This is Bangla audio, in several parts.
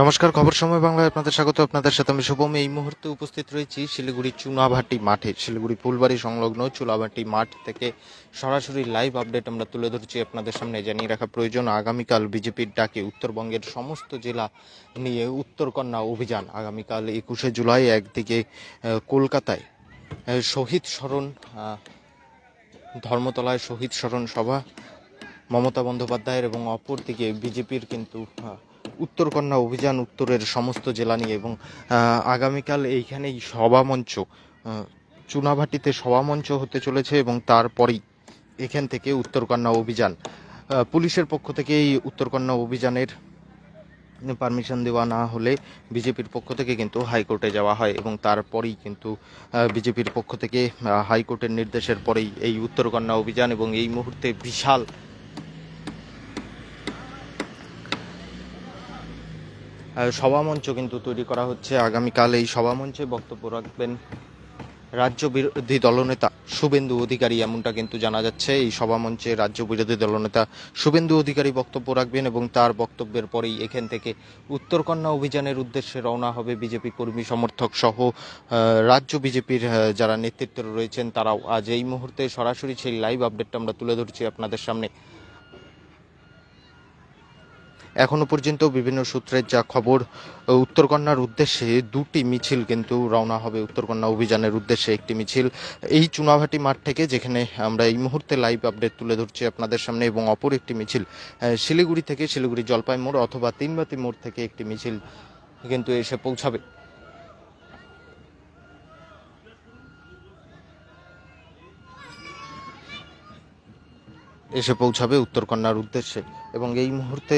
নমস্কার, খবর সময় বাংলায় আপনাদের স্বাগত। আপনাদের সাথে আমি শুভম। এই মুহূর্তে উপস্থিত রয়েছি শিলিগুড়ি চুনাভাটি মাঠে। শিলিগুড়ি ফুলবাড়ি সংলগ্ন চুনাভাটি মাঠ থেকে সরাসরি লাইভ আপডেট আমরা তুলে ধরছি আপনাদের সামনে। জানিয়ে রাখা প্রয়োজন, আগামীকাল বিজেপির ডাকে উত্তরবঙ্গের সমস্ত জেলা নিয়ে উত্তরকন্যা অভিযান। আগামীকাল একুশে জুলাই একদিকে কলকাতায় শহীদ স্মরণ ধর্মতলায় শহীদ স্মরণ সভা, মমতা বন্দ্যোপাধ্যায়ের এবং অপরদিকে বিজেপির কিন্তু উত্তরকন্যা অভিযান উত্তরের সমস্ত জেলা নিয়ে এবং আগামীকাল এইখানেই সভামঞ্চ চুনাভাটিতে সভামঞ্চ হতে চলেছে এবং তারপরেই এখান থেকে উত্তরকন্যা অভিযান। পুলিশের পক্ষ থেকে এই উত্তরকন্যা অভিযানের পারমিশন দেওয়া না হলে বিজেপির পক্ষ থেকে কিন্তু হাইকোর্টে যাওয়া হয় এবং তারপরেই কিন্তু বিজেপির পক্ষ থেকে হাইকোর্টের নির্দেশের পরেই এই উত্তরকন্যা অভিযান এবং এই মুহূর্তে বিশাল সভামঞ্চ কিন্তু তৈরি করা হচ্ছে। আগামীকাল এই সভামঞ্চে বক্তব্য রাখবেন রাজ্য বিরোধী দলনেতা শুভেন্দু অধিকারী, এমনটা কিন্তু জানা যাচ্ছে। এই সভামঞ্চে রাজ্য বিরোধী দলনেতা শুভেন্দু অধিকারী বক্তব্য রাখবেন এবং তার বক্তব্যের পরেই এখান থেকে উত্তরকন্যা অভিযানের উদ্দেশ্যে রওনা হবে বিজেপি কর্মী সমর্থক সহ রাজ্য বিজেপির যারা নেতৃত্ব রয়েছেন তারাও। আজ এই মুহূর্তে সরাসরি সেই লাইভ আপডেটটা আমরা তুলে ধরছি আপনাদের সামনে। এখনও পর্যন্ত বিভিন্ন সূত্রের যা খবর, উত্তরকন্যার উদ্দেশ্যে দুটি মিছিল কিন্তু রওনা হবে। উত্তরকন্যা অভিযানের উদ্দেশ্যে একটি মিছিল এই চুনাভাটি মাঠ থেকে, যেখানে আমরা এই মুহূর্তে লাইভ আপডেট তুলে ধরছি আপনাদের সামনে এবং অপর একটি মিছিল শিলিগুড়ি থেকে শিলিগুড়ি জলপাই মোড় অথবা তিনবাতি মোড় থেকে একটি মিছিল কিন্তু এসে পৌঁছাবে। এসে পৌঁছাবে উত্তরকন্যার উদ্দেশ্যে। এবং এই মুহূর্তে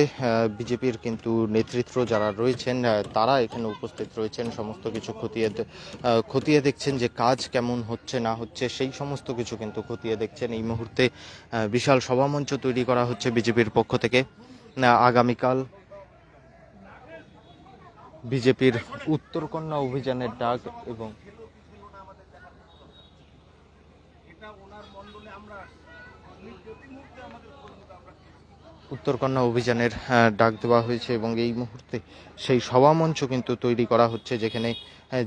বিজেপির কিন্তু নেতৃত্ব যারা রয়েছেন তারা এখানে উপস্থিত রয়েছেন। সমস্ত কিছু খতিয়ে খতিয়ে দেখছেন যে কাজ কেমন হচ্ছে, না হচ্ছে, সেই সমস্ত কিছু কিন্তু খতিয়ে দেখছেন। এই মুহূর্তে বিশাল সভামঞ্চ তৈরি করা হচ্ছে বিজেপির পক্ষ থেকে। আগামীকাল বিজেপির উত্তরকন্যা অভিযানের ডাক এবং উত্তরকন্যা অভিযানের ডাক দেওয়া হয়েছে এবং এই মুহূর্তে সেই সভামঞ্চ কিন্তু তৈরি করা হচ্ছে যেখানে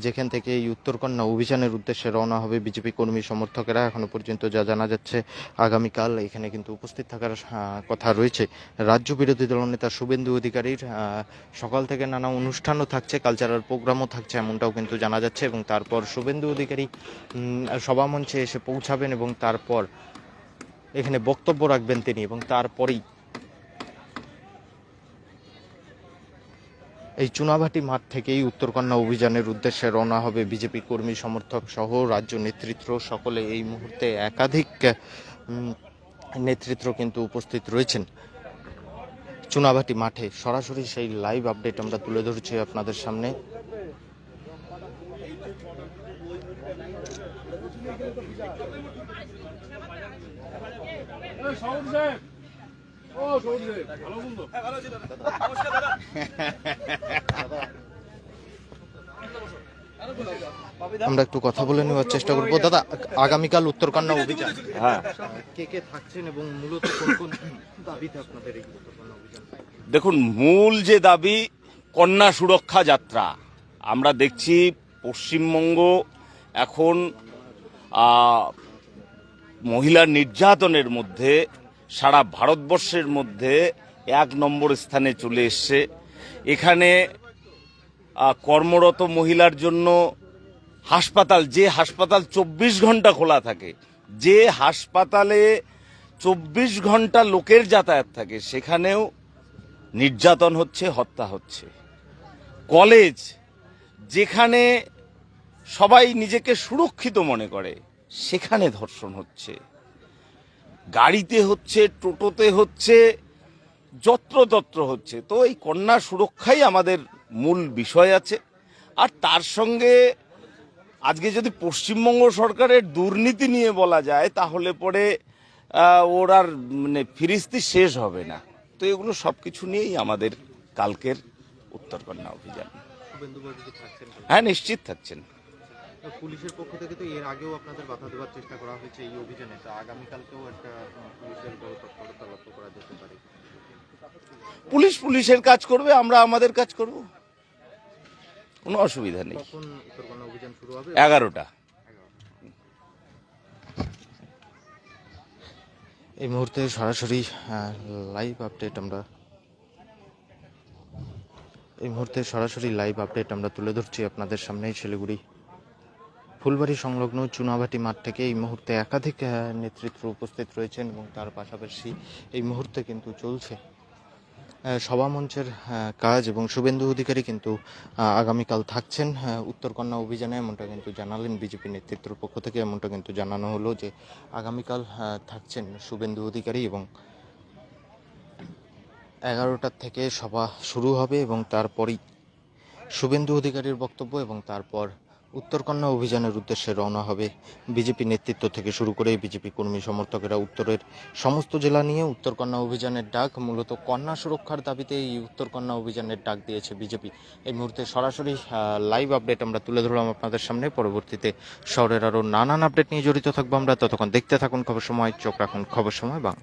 যেখান থেকে এই উত্তরকন্যা অভিযানের উদ্দেশ্যে রওনা হবে বিজেপি কর্মী সমর্থকেরা। এখনও পর্যন্ত যা জানা যাচ্ছে, আগামীকাল এখানে কিন্তু উপস্থিত থাকার কথা রয়েছে। রাজ্য বিরোধী দলনেতা শুভেন্দু অধিকারীর সকাল থেকে নানা অনুষ্ঠানও থাকছে কালচারাল প্রোগ্রামও থাকছে, এমনটাও কিন্তু জানা যাচ্ছে এবং তারপর শুভেন্দু অধিকারী সভামঞ্চে এসে পৌঁছাবেন এবং তারপর এখানে বক্তব্য রাখবেন তিনি এবং তারপরেই এই চুনাভাটি মাঠ থেকেই উত্তরকন্যা অভিযানের উদ্দেশ্যে রওনা হবে বিজেপি কর্মী, সমর্থক সহ রাজ্য নেতৃত্ব। সকলে এই মুহূর্তে একাধিক নেতৃত্ব কিন্তু উপস্থিত রয়েছেন। চুনাভাটি মাঠে সরাসরি সেই লাইভ আপডেট আমরা তুলে ধরছি আপনাদের সামনে। আমরা একটু কথা বলে নেওয়ার চেষ্টা করব। দাদা আগামীকাল উত্তরকন্যা অভিযান। হ্যাঁ। কে কে থাকছেন এবং মূলত কোন কোন দাবিতে আপনাদের এই অভিযান? দেখুন মূল যে দাবি কন্যা সুরক্ষা যাত্রা আমরা দেখছি পশ্চিমবঙ্গ এখন আহ, মহিলার নির্যাতনের মধ্যে সারা ভারতবর্ষের মধ্যে এক নম্বর স্থানে চলে এসছে। এখানে কর্মরত মহিলার জন্য হাসপাতাল যে হাসপাতাল চব্বিশ ঘণ্টা খোলা থাকে যে হাসপাতালে চব্বিশ ঘণ্টা লোকের যাতায়াত থাকে সেখানেও নির্যাতন হচ্ছে হত্যা হচ্ছে। কলেজ যেখানে সবাই নিজেকে সুরক্ষিত মনে করে। সেখানে ধর্ষণ হচ্ছে। গাড়িতে হচ্ছে, টোটোতে হচ্ছে, যত্রতত্র হচ্ছে। তো এই কন্যা সুরক্ষাই আমাদের মূল বিষয় আছে। আর তার সঙ্গে আজকে যদি পশ্চিমবঙ্গ সরকারের দুর্নীতি নিয়ে বলা যায়, তাহলে পরে ওর আর মানে ফিরিস্তি শেষ হবে না। তো এগুলো সব কিছু নিয়েই আমাদের কালকের উত্তরকন্যা অভিযান। হ্যাঁ নিশ্চিত থাকছেন। পুলিশের পক্ষ থেকে তো এর আগেও আপনাদের বাধা দেওয়ার চেষ্টা করা হয়েছে এই অভিযানে। তা আগামীকালকেও একটা পুলিশের বড় তৎপরতা লক্ষ্য করা যেতে পারে। পুলিশ পুলিশের কাজ করবে আমরা আমাদের কাজ করব। কোনো অসুবিধা নেই। কখন উত্তরকন্যা অভিযান শুরু হবে? এগারোটা। এই মুহূর্তে সরাসরি লাইভ আপডেট আমরা এই মুহূর্তে সরাসরি লাইভ আপডেট আমরা তুলে ধরছি আপনাদের সামনেই শিলিগুড়ি। ফুলবাড়ি সংলগ্ন চুনাভাটি মাঠ থেকে এই মুহূর্তে একাধিক নেতৃত্ব উপস্থিত রয়েছেন এবং তার পাশাপাশি এই মুহূর্তে কিন্তু চলছে সভামঞ্চের কাজ এবং শুভেন্দু অধিকারী কিন্তু আগামীকাল থাকছেন উত্তরকন্যা অভিযানে এমনটা কিন্তু জানালেন বিজেপি নেতৃত্বের পক্ষ থেকে, এমনটা কিন্তু জানানো হলো যে আগামীকাল থাকছেন শুভেন্দু অধিকারী এবং এগারোটার থেকে সভা শুরু হবে এবং তারপরই শুভেন্দু অধিকারীর বক্তব্য এবং তারপর উত্তরকন্যা অভিযানের উদ্দেশ্যে রওনা হবে বিজেপি নেতৃত্ব থেকে শুরু করে বিজেপি কর্মী সমর্থকেরা উত্তরের সমস্ত জেলা নিয়ে উত্তরকন্যা অভিযানের ডাক। মূলত কন্যা সুরক্ষার দাবিতে এই উত্তরকন্যা অভিযানের ডাক দিয়েছে বিজেপি। এই মুহূর্তে সরাসরি লাইভ আপডেট আমরা তুলে ধরলাম আপনাদের সামনে। পরবর্তীতে শহরের আরও নানান আপডেট নিয়ে জড়িত থাকব আমরা। ততক্ষণ দেখতে থাকুন খবর সময়, চোখ রাখুন খবর সময় বাংলা।